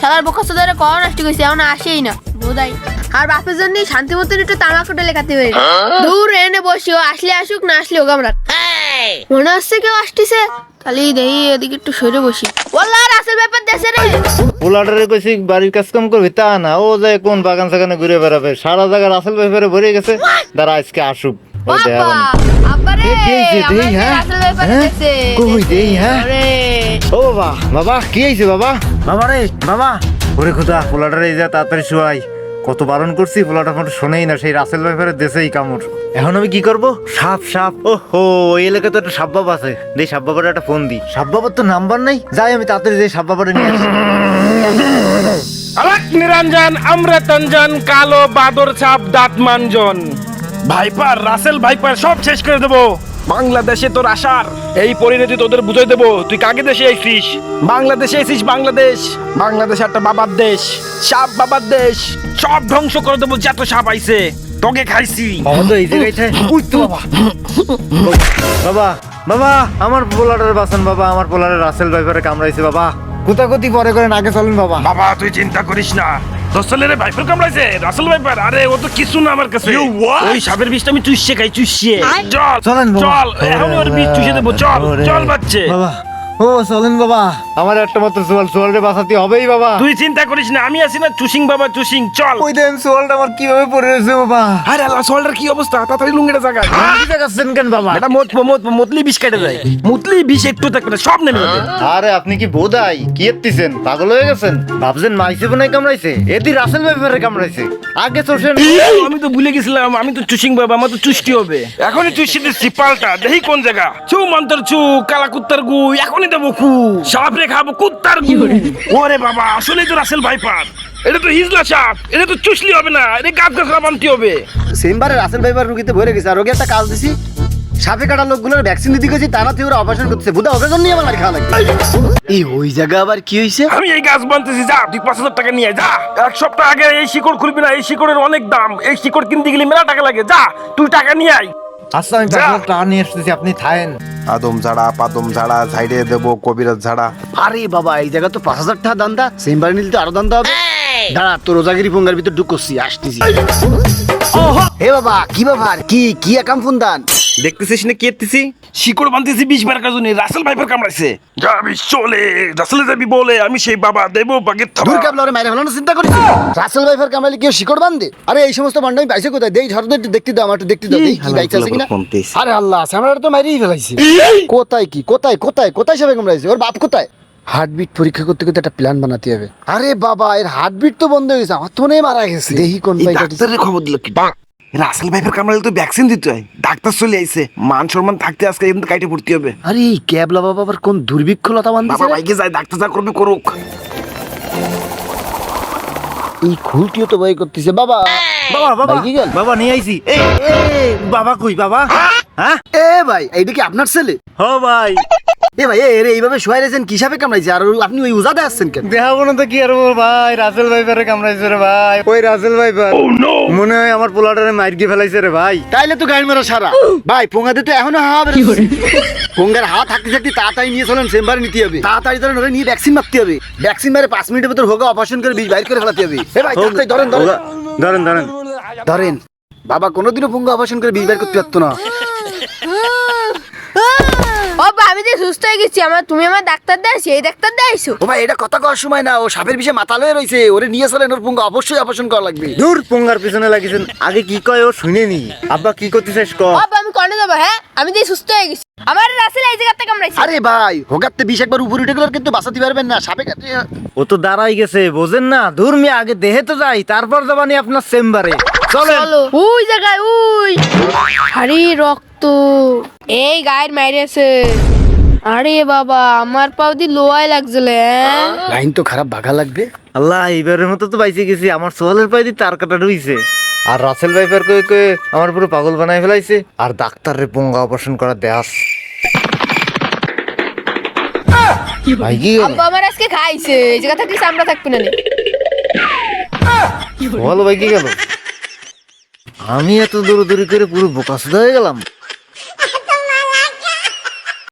খেলার বকস ধরে কর নষ্ট করছে এখন আসেই না। বোধাই। আর বাপের জন্যই শান্তি মতন একটু তামাকুটা লেখাতে পারি না। দূর এনে বসি ও আসলে আসুক না আসলে হোক আমরা। মনে হচ্ছে কেউ আসতেছে। তাহলে দেখি এদিকে একটু সরে বসি। ওল্লা রাসেল ব্যাপার দেশে রে। পোলাটারে কইছি বাড়ির কাজ কাম করবি? তা না ও যায় কোন বাগান সাগানে ঘুরে বেড়াবে সারা জায়গা রাসেল ব্যাপারে ভরে গেছে। দাঁড়া আজকে আসুক। দেখা? আমার দেই, হ্যাঁ? হ্যাঁ? কই দেই, হ্যাঁ? ও বাবা বাবা কি বাবা বাবা রে বাবা ওরে খোদা পোলাটারে এই যা তাড়াতাড়ি শুয়াই কত বারণ করছি পোলাটা ফোন শোনেই না সেই রাসেল ব্যাপারে দেশেই কামড় এখন আমি কি করব সাপ সাপ ও হো এই এলাকায় তো একটা সাপ বাবা আছে দেই সাপ বাবার একটা ফোন দি সাপ বাবার তো নাম্বার নাই যাই আমি তাড়াতাড়ি যাই সাপ বাবারে নিয়ে আসি আলাক নিরঞ্জন অমৃতঞ্জন কালো বাদর ছাপ দাঁত মানজন ভাইপার রাসেল ভাইপার সব শেষ করে দেবো। বাংলাদেশে তোর আসার এই পরিণতি তোদের বুঝাই দেবো। তুই কাকে দেশে আইছিস বাংলাদেশে আইছিস বাংলাদেশ। বাংলাদেশ একটা বাবার দেশ সাপ বাবার দেশ। সব ধ্বংস করে দেবো যত সাপ আইছে। তোকে খাইছি। বাবা বাবা। বাবা বাবা আমার পোলারের বাসন বাবা। আমার পোলারের রাসেল ভাইপারে কামড়াইছে বাবা। কুতাকুতি পরে করেন আগে চলুন বাবা। বাবা তুই চিন্তা করিস না। দশলের ভাইপার কামড়াইছে রাসেল ভাইপার আরে ও তো কিছু না আমার কাছে। ওই সাপের বিষটা আমি চুষে খাই চুষিয়ে চল চল এখন ওর বিষ চুষে দেবো। চল চল বাচ্চে। বাবা। ও চলেন বাবা। আমার একটা মাত্র সোয়াল সোয়ালটা বাঁচাতে হবেই বাবা। তুই চিন্তা করিস না আমি আছি না চুসিং বাবা চুসিং চল। ওই দেন সোয়ালটা আমার কীভাবে পড়ে রয়েছে বাবা? আরে আল্লাহ সোলটার কি অবস্থা? তাড়াতাড়ি লুঙ্গিটা জায়গা কি কেন বাবা? এটা মত মত মতলি বিষ কেটে যায় মতলি বিষ একটু থাকবে না, সব নেমে যাবে। আরে আপনি কি বোধাই? কি এত্তিছেন? পাগল হয়ে গেছেন? ভাবছেন মাইসে বোনাই কামড়াইছে? এদি রাসেল ভাইপারে কামড়াইছে। আগে চোষেন আমি তো ভুলে গেছিলাম আমি তো চুসিং বাবা আমার তো চুষ্টি হবে। এখনই চুষ্টি দিচ্ছি পাল্টা। দেখি কোন জায়গা। চু মন্তর চু কালা কুত্তার গু এখনই দেবো খু সাপ রে খাব কুত্তার ওরে বাবা আসলেই তো রাসেল ভাইপার। এটা তো হিজলা সাপ এটা তো চুষলি হবে না এটা গাছ বানতে হবে। চেম্বারে রাসেল ভাইবার রুগীতে ভরে গেছে আর রোগী একটা কাজ দিছি সাপে কাটা লোকগুলোর ভ্যাকসিন দিতে গেছি তারা ওরা অপারেশন করতেছে। বুধা ওকে জন্য আমার মার খাওয়া লাগবে। এই ওই জায়গা আবার কি হয়েছে আমি এই গাছ বানতেছি যা তুই পাঁচ হাজার টাকা নিয়ে যা। এক সপ্তাহ আগে এই শিকড় খুলবি না এই শিকড়ের অনেক দাম এই শিকড় কিনতে গেলে মেলা টাকা লাগে যা তুই টাকা নিয়ে আয়। আচ্ছা আমি যা। টাকা নিয়ে এসেছি আপনি থায়েন আদম ঝাড়া পাদম ঝাড়া ঝাইড়ে দেবো কবিরাজ ঝাড়া। আরে বাবা এই জায়গা তো পাঁচ হাজার টাকা দান্দা চেম্বারে নিলে তো আরও দান্দা হবে। দাঁড়া তোর রোজাগিরি পঙ্গার ভিতর ঢুক করছি আসতেছি হে বাবা কি ব্যাপার? কি কি একাম ফোন দান দেখতেছিস না শিকড় বানতেছি বিষ বার কাজনে রাসেল ভাইপার কামড়াইছে। যাবি চলে। রাসেলে যাবি বলে আমি সেই বাবা দেবো থাবা। দূর মাইরে ফেলানো চিন্তা করিস? রাসেল ভাইফার কামাইলে কেউ শিকড় বান্ধে আরে এই সমস্ত বান্ডামি পাইছে কোথায়? দেই ঝড় একটু দেখতে দাও আমার একটু দেখতে দাও। কি বাইক আছে কিনা? আরে আল্লাহ আমরা তো মাইরেই ফেলাইছি। কোথায় কি? কোথায়? কোথায়? কোথায় সবাই কামড়াইছে? ওর বাপ কোথায়? হার্টবিট পরীক্ষা করতে করতে একটা প্ল্যান বানাতে হবে। আরে বাবা এর হার্টবিট তো বন্ধ হয়ে গেছে আমার তো মনে হয় মারা গেছে। দেখি কোন বাইক ডাক্তারের খবর দিল কি? রাসেল ভাইফের কামড়ালে তো ভ্যাকসিন দিতে হয়। ডাক্তার চলে আইছে। মান সম্মান থাকতে আজকে কিন্তু কাইটে ভর্তি হবে। আরে এই ক্যাবলা বাবা আবার কোন দুর্ভিক্ষ লতা বাবা বান্ধছে রে? যায় ডাক্তার যা করবে করুক। এই খুলটিও তো বই করতেছে। বাবা! বাবা বাবা। ভাই কি গেল? বাবা নিয়ে আইছি। বাবা কই বাবা? হ্যাঁ? এ ভাই এইটা কি আপনার ছেলে? ও ভাই। এ ভাই এ রে এইভাবে শুয়ে রয়েছেন কি হিসাবে কামড়াইছে? আর আপনি ওই উজাতে আসছেন কেন? দেখাবো না তো কি আর ভাই রাসেল ভাইপারে কামড়াইছে রে ভাই। ওই রাসেল ভাইপার মনে হয় আমার পোলাটারে মাইর গিয়ে ফেলাইছে রে ভাই। তাইলে তো গাড়ি মারা সারা। ভাই পোঙ্গাতে তো এখনও হাওয়া বেরোচ্ছে। পোঙ্গার হাওয়া থাকতে থাকতে তাড়াতাড়ি নিয়ে চলেন চেম্বারে নিতে হবে। তাড়াতাড়ি ধরেন ওরে নিয়ে ভ্যাকসিন মারতে হবে। ভ্যাকসিন মারে পাঁচ মিনিটের ভিতর হোগা অপারেশন করে বিষ বাইর করে ফেলাতে হবে। এ ভাই ধরেন ধরেন। ধরেন ধরেন। ধরেন বাবা কোনোদিনও পোঙ্গা অপারেশন করে বাইর করতে পারতো না। ও বা আমি যে সুস্থ হয়ে গেছি আমার তুমি আমার ডাক্তার দেয় সেই ডাক্তার দেয়ছো ও ভাই এটা কথা কওয়ার সময় না ও সাপের বিষে মাথা লয়ে রয়েছে ওরে নিয়ে চলেন ওর পোঙ্গা অবশ্যই করা লাগবে। দূর পোঙ্গার পিছনে লাগিয়েছেন আগে কি কয় ও শুনে নি আব্বা কি করতে ক ও বা আমি কনে যাব হ্যাঁ? আমি যে সুস্থ হয়ে গেছি। আমার রাসেল এই জায়গাতে কামড়াইছে আরে ভাই হোগাতে বিষ একবার উপরে উঠে গেলে আর কিন্তু বাঁচাতে পারবেন না সাপে কাটে। ও তো দাঁড়াই গেছে বোঝেন না দূর মিয়া আগে দেহে তো যাই তারপর যাবানি আপনার চেম্বারে। চলো। ওই জায়গায় ওই। আরে রক্ত। এই গায়ের মাইরেছে। আরে বাবা আমার পাও দি লোয়াই লাগছিল হ্যাঁ? লাইন তো খারাপ বাঘা লাগবে। আল্লাহ এইবারের মতো তো বাইসে গেছি আমার সোয়ালের পায়ে দিয়ে তার কাটা রইছে। আর রাসেল ভাইপার কয়ে কয়ে আমার পুরো পাগল বানাই ফেলাইছে। আর ডাক্তার রে পোঙ্গা অপারেশন করা দেয়াস। ভাই কি আব্বা আমার আজকে খাইছে এই জায়গা থাকলে আমরা থাকব না। বলো ভাই কি গেল? আমি এত দৌড়দৌড়ি করে পুরো বোকাসুদা হয়ে গেলাম।